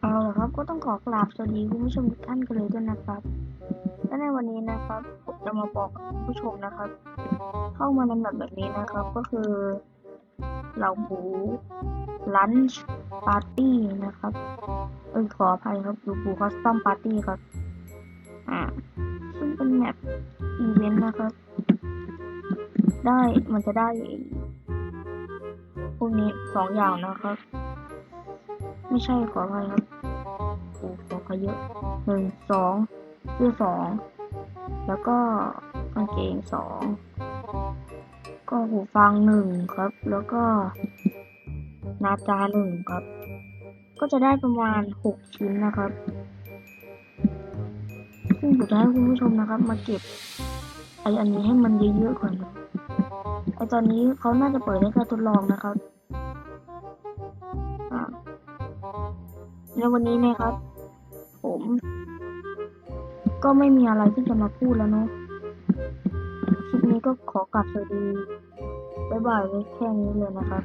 เอาละครับก็ต้องขอกราบสวัสดีคุณผู้ชมทุกท่านกันเลยด้วยนะครับ และในวันนี้นะครับผมจะมาบอกคุณผู้ชมนะครับ เข้ามาในแบบแบบนี้นะครับก็คือเหล่าหูลันช์ปาร์ตี้นะครับเออขออภัยครับเหลูหูคัสตอมปาร์ตี้ครับอ่าซึ่งเป็นแมปอีเวนต์นะครับ ได้มันจะได้พวกนี้สองอย่างนะครับ ไม่ใช่ขออภัยครับโอ้ขอเขาเยอะหนึ่งสองเสื้อสองแล้วก็กางเกงสองก็หูฟังหนึ่งครับ แล้วก็นาจาหนึ่งครับ ก็จะได้ประมาณหกชิ้นนะครับซึ่งผมจะให้คุณผู้ชมนะครับ มาเก็บไออันนี้ให้มันเยอะๆก่อนไอตอนนี้เขาน่าจะเปิดให้การทดลองนะครับ แล้วันนี้นะครับ ผม ก็ไม่มีอะไรที่จะมาพูดแล้วเนาะคลิปนี้ก็ขอกลับสวัสดีบ๊ายบายไว้แค่นี้เลยนะครับ